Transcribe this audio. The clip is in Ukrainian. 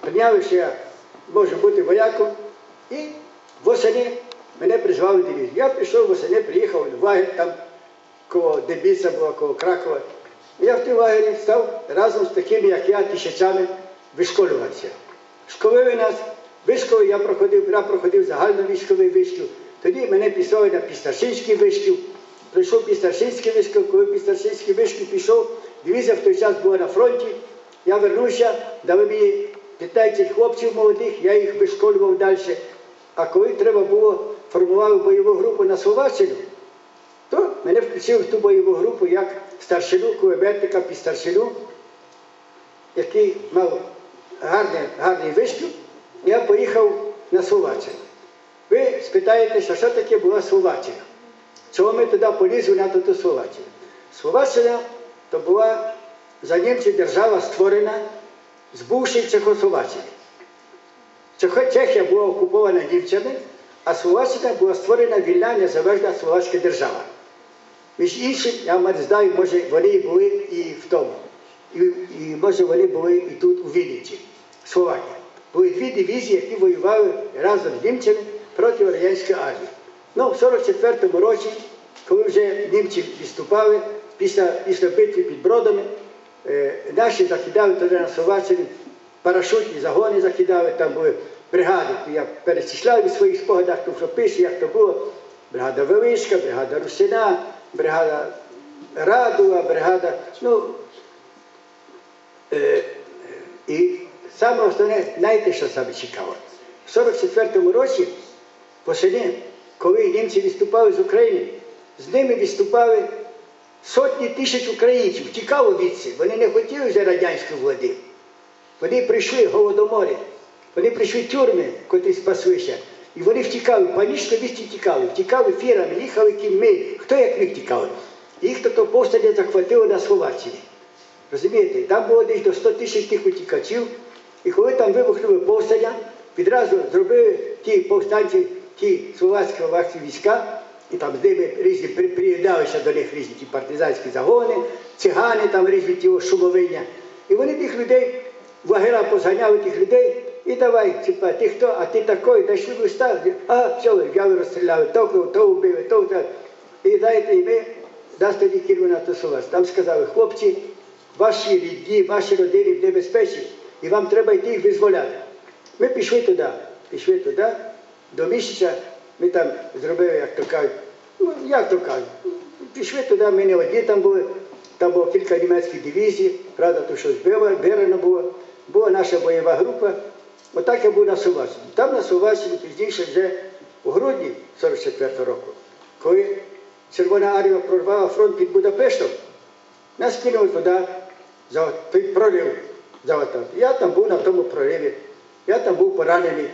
прийняли. Що я можу бути вояком. І восени мене призвали в дивізію. Я прийшов восени, приїхав в лагерь там коло Дебіца було, коло Кракова. Я в тій лагері став разом з такими, як я, тисячами вишколюватися. Школили нас, вишколи я проходив, я проходив загальновійськовий вишкіл. Тоді мене писали на Пістаршинський вишкіл. Прийшов Пістаршинський вишкіл, коли Пістаршинський вишкіл пішов, дивізія в той час була на фронті. Я вернувся, дали мені 15 хлопців молодих, я їх вишколював далі. А коли треба було, формував бойову групу на Словаччину, то мене включили в ту бойову групу як старшину, кулеметника під старшину, який мав гарний, гарний вишкіл. Я поїхав на Словаччину. Ви спитаєте, що, що таке була Словаччина? Чого ми туди полізли на ту Словаччину? Словаччина то була за німців держава створена з бувшої Чехословаччини. Чехія була окупована німцями, а Словаччина була створена вільна незалежна словацька держава. Між іншим, я мать знаю, може вони були і в тому. І, і може вони були і тут у Вінниці, Словакія. Були дві дивізії, які воювали разом з німцями проти радянської армії. Ну, в 44-му році, коли вже німці відступали після, після битви під Бродами, наші закидали тоді на Словаччині, парашутні загони закидали, там були бригади. Я перечисляю у своїх спогадах, тому що пише, як то було. Бригада Величка, бригада Русина, бригада Радула, бригада. Ну, е, і саме основне, знаєте, що саме цікаво? В 44-му році, восени, коли німці відступали з України, з ними відступали сотні тисяч українців, тікало відси. Вони не хотіли вже радянської влади. Вони прийшли голодомори, вони прийшли тюрми, котрі спаслися. І вони втікали, панічно вісті тікали, втікали фірами, їхали кіньми. Хто як не втікали? Їх то повстання захватило на Словаччині. Розумієте, там було десь до 100 тисяч тих утікачів, і коли там вибухнули повстання, відразу зробили ті повстанці, ті словацькі війська, і там з ними різні при- приєдналися до них різні ті партизанські загони, цигани, там різні ті шумовиння. І вони тих людей, в позганяли тих людей, і давай, типа, ти хто, а ти такий, дійшли листа, а все, взяли, розстріляли, то, то вбили, то, то. І знаєте, і ми нас тоді кинули на тусуваш. Там сказали, хлопці, ваші рідні, ваші родини в небезпеці, і вам треба йти їх визволяти. Ми пішли туди, пішли туди, до місяця ми там зробили, як то кажуть, ну як то кажуть, пішли туди, ми не одні там були, там було кілька німецьких дивізій, правда, то щось берено було, була наша бойова група. Отак я був на Словаччині. Там на Словаччині пізніше вже у грудні 44-го року, коли Червона армія прорвала фронт під Будапештом, нас кинули туди за той прорив. Я там був на тому прориві, я там був поранений.